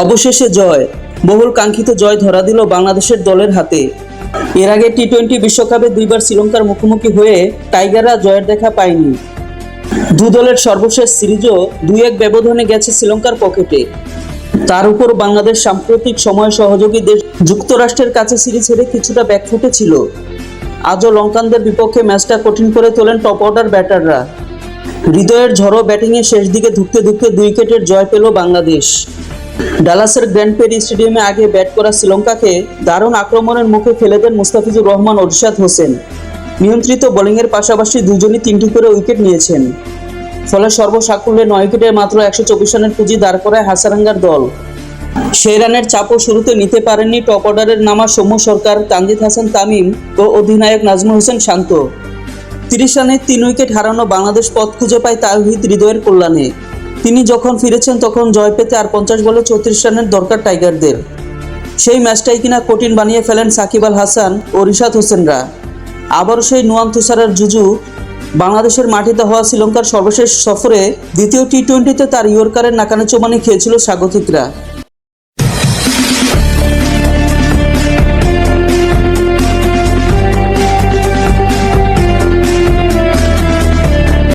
অবশেষে জয়। বহুল কাঙ্ক্ষিত জয় ধরা দিল বাংলাদেশের দলের হাতে। এর আগে টি টোয়েন্টি বিশ্বকাপে দুইবার শ্রীলঙ্কার মুখোমুখি হয়ে টাইগাররা জয়ের দেখা পায়নি। দু দলের সর্বশেষ সিরিজও দুই এক ব্যবধানে গেছে শ্রীলঙ্কার পকেটে। তার উপর বাংলাদেশ সাম্প্রতিক সময় সহযোগী দেশ যুক্তরাষ্ট্রের কাছে সিরিজ হেরে কিছুটা ব্যাকফুটে ছিল। আজও লঙ্কানদের বিপক্ষে ম্যাচটা কঠিন করে তোলেন টপ অর্ডার ব্যাটাররা। হৃদয়ের ঝড়ো ব্যাটিংয়ে শেষ দিকে ধুকতে ধুকতে দুই উইকেটের জয় পেল বাংলাদেশ। ডালাসের গ্র্যান্ড পেরি স্টেডিয়ামে আগে ব্যাট করা শ্রীলঙ্কাকে দারুণ আক্রমণের মুখে ফেলে দেন মুস্তাফিজুর রহমান অরিশাদ হোসেন। নিয়ন্ত্রিত বোলিংয়ের পাশাপাশি দুজনই তিনটি করে উইকেট নিয়েছেন। ফলে সর্বসাকুল্যে নয় উইকেটে মাত্র একশো চব্বিশ রানের পুঁজি দাঁড় করায় হাসারাঙ্গার দল। সেই রানের চাপও শুরুতে নিতে পারেননি টপ অর্ডারের নামা সৌম্য সরকার, তানজিদ হাসান তামিম ও অধিনায়ক নাজমুল হোসেন শান্ত। তিরিশ রানে তিন উইকেট হারানো বাংলাদেশ পথ খুঁজে পায় তাওহিদ হৃদয়ের কল্যাণে। তিনি যখন ফিরেছেন তখন জয় পেতে আর পঞ্চাশ বলে চৌত্রিশ রানের দরকার টাইগারদের। সেই ম্যাচটাই কিনা কঠিন বানিয়ে ফেলেন সাকিব আল হাসান ও রিশাদ হোসেনরা। আবারও সেই নুয়ান তুষারের জুজু বাংলাদেশের মাটিতে হওয়া শ্রীলঙ্কার সর্বশেষ সফরে দ্বিতীয় টি টোয়েন্টিতে তার ইয়র্কারের নাকানে চোমানি খেয়েছিল স্বাগতিকরা।